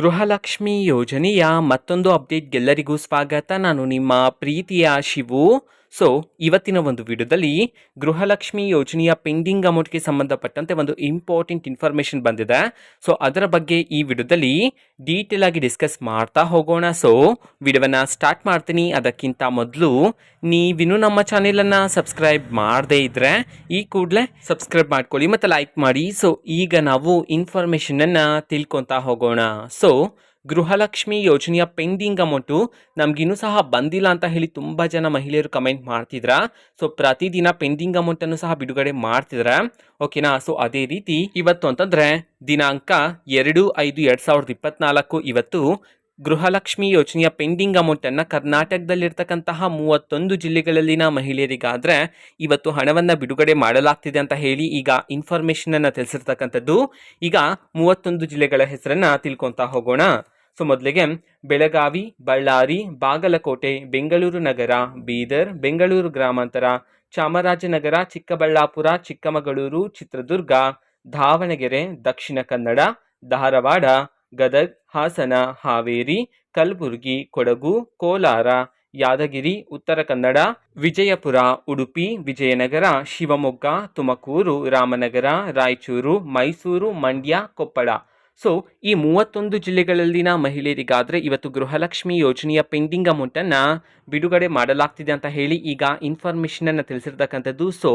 ಗೃಹಲಕ್ಷ್ಮಿ ಯೋಜನೆಯ ಮತ್ತೊಂದು ಅಪ್ಡೇಟ್ಗೆಲ್ಲರಿಗೂ ಸ್ವಾಗತ. ನಾನು ನಿಮ್ಮ ಪ್ರೀತಿಯ ಶಿವು. ಸೊ ಇವತ್ತಿನ ಒಂದು ವಿಡಿಯೋದಲ್ಲಿ ಗೃಹಲಕ್ಷ್ಮಿ ಯೋಜನೆಯ ಪೆಂಡಿಂಗ್ ಅಮೌಂಟ್ಗೆ ಸಂಬಂಧಪಟ್ಟಂತೆ ಒಂದು ಇಂಪಾರ್ಟೆಂಟ್ ಇನ್ಫಾರ್ಮೇಷನ್ ಬಂದಿದೆ. ಸೊ ಅದರ ಬಗ್ಗೆ ಈ ವಿಡಿಯೋದಲ್ಲಿ ಡೀಟೇಲ್ ಆಗಿ ಡಿಸ್ಕಸ್ ಮಾಡ್ತಾ ಹೋಗೋಣ. ಸೊ ವಿಡಿಯೋವನ್ನು ಸ್ಟಾರ್ಟ್ ಮಾಡ್ತೀನಿ. ಅದಕ್ಕಿಂತ ಮೊದಲು ನೀವಿನ್ನೂ ನಮ್ಮ ಚಾನೆಲನ್ನು ಸಬ್ಸ್ಕ್ರೈಬ್ ಮಾಡದೇ ಇದ್ದರೆ ಈ ಕೂಡಲೇ ಸಬ್ಸ್ಕ್ರೈಬ್ ಮಾಡ್ಕೊಳ್ಳಿ ಮತ್ತು ಲೈಕ್ ಮಾಡಿ. ಸೊ ಈಗ ನಾವು ಇನ್ಫಾರ್ಮೇಷನನ್ನು ತಿಳ್ಕೊತಾ ಹೋಗೋಣ. ಸೊ ಗೃಹಲಕ್ಷ್ಮಿ ಯೋಜನೆಯ ಪೆಂಡಿಂಗ್ ಅಮೌಂಟು ನಮಗಿನ್ನೂ ಸಹ ಬಂದಿಲ್ಲ ಅಂತ ಹೇಳಿ ತುಂಬ ಜನ ಮಹಿಳೆಯರು ಕಮೆಂಟ್ ಮಾಡ್ತಿದ್ರ. ಸೊ, ಪ್ರತಿದಿನ ಪೆಂಡಿಂಗ್ ಅಮೌಂಟನ್ನು ಸಹ ಬಿಡುಗಡೆ ಮಾಡ್ತಿದ್ರ. ಓಕೆನಾ ಸೊ, ಅದೇ ರೀತಿ ಇವತ್ತು ಅಂತಂದರೆ ದಿನಾಂಕ ಎರಡು ಐದು ಎರಡು ಸಾವಿರದ ಇಪ್ಪತ್ನಾಲ್ಕು ಇವತ್ತು ಗೃಹಲಕ್ಷ್ಮಿ ಯೋಜನೆಯ ಪೆಂಡಿಂಗ್ ಅಮೌಂಟನ್ನು ಕರ್ನಾಟಕದಲ್ಲಿರ್ತಕ್ಕಂತಹ ಮೂವತ್ತೊಂದು ಜಿಲ್ಲೆಗಳಲ್ಲಿನ ಮಹಿಳೆಯರಿಗಾದರೆ ಇವತ್ತು ಹಣವನ್ನು ಬಿಡುಗಡೆ ಮಾಡಲಾಗ್ತಿದೆ ಅಂತ ಹೇಳಿ ಈಗ ಇನ್ಫಾರ್ಮೇಷನನ್ನು ತಿಳಿಸಿರ್ತಕ್ಕಂಥದ್ದು. ಈಗ ಮೂವತ್ತೊಂದು ಜಿಲ್ಲೆಗಳ ಹೆಸರನ್ನು ತಿಳ್ಕೊತಾ ಹೋಗೋಣ. ಸೊ ಮೊದಲಿಗೆ ಬೆಳಗಾವಿ, ಬಳ್ಳಾರಿ, ಬಾಗಲಕೋಟೆ, ಬೆಂಗಳೂರು ನಗರ, ಬೀದರ್, ಬೆಂಗಳೂರು ಗ್ರಾಮಾಂತರ, ಚಾಮರಾಜನಗರ, ಚಿಕ್ಕಬಳ್ಳಾಪುರ, ಚಿಕ್ಕಮಗಳೂರು, ಚಿತ್ರದುರ್ಗ, ದಾವಣಗೆರೆ, ದಕ್ಷಿಣ ಕನ್ನಡ, ಧಾರವಾಡ, ಗದಗ್, ಹಾಸನ, ಹಾವೇರಿ, ಕಲಬುರಗಿ, ಕೊಡಗು, ಕೋಲಾರ, ಯಾದಗಿರಿ, ಉತ್ತರ ಕನ್ನಡ, ವಿಜಯಪುರ, ಉಡುಪಿ, ವಿಜಯನಗರ, ಶಿವಮೊಗ್ಗ, ತುಮಕೂರು, ರಾಮನಗರ, ರಾಯಚೂರು, ಮೈಸೂರು, ಮಂಡ್ಯ, ಕೊಪ್ಪಳ. ಸೊ ಈ ಮೂವತ್ತೊಂದು ಜಿಲ್ಲೆಗಳಲ್ಲಿನ ಮಹಿಳೆಯರಿಗಾದರೆ ಇವತ್ತು ಗೃಹಲಕ್ಷ್ಮಿ ಯೋಜನೆಯ ಪೆಂಡಿಂಗ್ ಅಮೌಂಟನ್ನು ಬಿಡುಗಡೆ ಮಾಡಲಾಗ್ತಿದೆ ಅಂತ ಹೇಳಿ ಈಗ ಇನ್ಫಾರ್ಮೇಷನನ್ನು ತಿಳಿಸಿರ್ತಕ್ಕಂಥದ್ದು. ಸೊ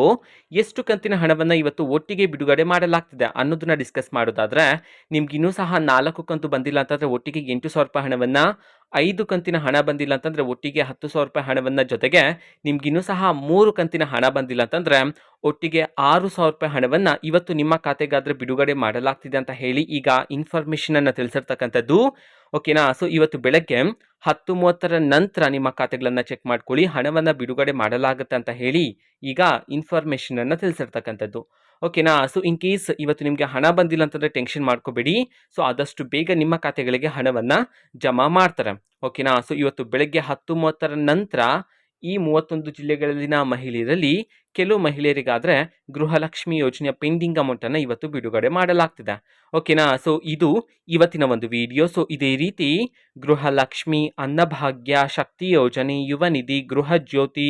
ಎಷ್ಟು ಕಂತಿನ ಹಣವನ್ನು ಇವತ್ತು ಒಟ್ಟಿಗೆ ಬಿಡುಗಡೆ ಮಾಡಲಾಗ್ತಿದೆ ಅನ್ನೋದನ್ನ ಡಿಸ್ಕಸ್ ಮಾಡೋದಾದರೆ, ನಿಮ್ಗಿನ್ನೂ ಸಹ ನಾಲ್ಕು ಕಂತು ಬಂದಿಲ್ಲ ಅಂತಂದರೆ ಒಟ್ಟಿಗೆ ಎಂಟು ಸಾವಿರ ರೂಪಾಯಿ ಹಣವನ್ನು ಐದು ಕಂತಿನ ಹಣ ಬಂದಿಲ್ಲ ಅಂತಂದರೆ ಒಟ್ಟಿಗೆ ಹತ್ತು ಸಾವಿರ ರೂಪಾಯಿ ಹಣವನ್ನು ಜೊತೆಗೆ ನಿಮ್ಗಿನ್ನೂ ಸಹ ಮೂರು ಕಂತಿನ ಹಣ ಬಂದಿಲ್ಲ ಅಂತಂದರೆ ಒಟ್ಟಿಗೆ ಆರು ಸಾವಿರ ರೂಪಾಯಿ ಹಣವನ್ನು ಇವತ್ತು ನಿಮ್ಮ ಖಾತೆಗಾದರೆ ಬಿಡುಗಡೆ ಮಾಡಲಾಗ್ತಿದೆ ಅಂತ ಹೇಳಿ ಈಗ ಇನ್ಫಾರ್ಮೇಷನನ್ನು ತಿಳಿಸಿರ್ತಕ್ಕಂಥದ್ದು. ಓಕೆನಾ ಸೊ ಇವತ್ತು ಬೆಳಗ್ಗೆ ಹತ್ತು ಮೂವತ್ತರ ನಂತರ ನಿಮ್ಮ ಖಾತೆಗಳನ್ನು ಚೆಕ್ ಮಾಡ್ಕೊಳ್ಳಿ, ಹಣವನ್ನು ಬಿಡುಗಡೆ ಮಾಡಲಾಗುತ್ತೆ ಅಂತ ಹೇಳಿ ಈಗ ಇನ್ಫಾರ್ಮೇಷನನ್ನು ತಿಳಿಸಿರ್ತಕ್ಕಂಥದ್ದು. ಓಕೆನಾ? ಸೊ ಇನ್ ಕೇಸ್ ಇವತ್ತು ನಿಮಗೆ ಹಣ ಬಂದಿಲ್ಲ ಅಂತಂದರೆ ಟೆನ್ಷನ್ ಮಾಡ್ಕೋಬೇಡಿ. ಸೊ ಆದಷ್ಟು ಬೇಗ ನಿಮ್ಮ ಖಾತೆಗಳಿಗೆ ಹಣವನ್ನು ಜಮಾ ಮಾಡ್ತಾರೆ. ಓಕೆನಾ? ಸೊ ಇವತ್ತು ಬೆಳಗ್ಗೆ ಹತ್ತು ಮೂವತ್ತರ ನಂತರ ಈ ಮೂವತ್ತೊಂದು ಜಿಲ್ಲೆಗಳಲ್ಲಿನ ಮಹಿಳೆಯರಲ್ಲಿ ಕೆಲವು ಮಹಿಳೆಯರಿಗಾದರೆ ಗೃಹಲಕ್ಷ್ಮಿ ಯೋಜನೆಯ ಪೆಂಡಿಂಗ್ ಅಮೌಂಟನ್ನು ಇವತ್ತು ಬಿಡುಗಡೆ ಮಾಡಲಾಗ್ತಿದೆ. ಓಕೆನಾ? ಸೊ ಇದು ಇವತ್ತಿನ ಒಂದು ವಿಡಿಯೋ ಸೊ ಇದೇ ರೀತಿ ಗೃಹಲಕ್ಷ್ಮಿ ಅನ್ನಭಾಗ್ಯ ಶಕ್ತಿ ಯೋಜನೆ, ಯುವ ನಿಧಿ, ಗೃಹ ಜ್ಯೋತಿ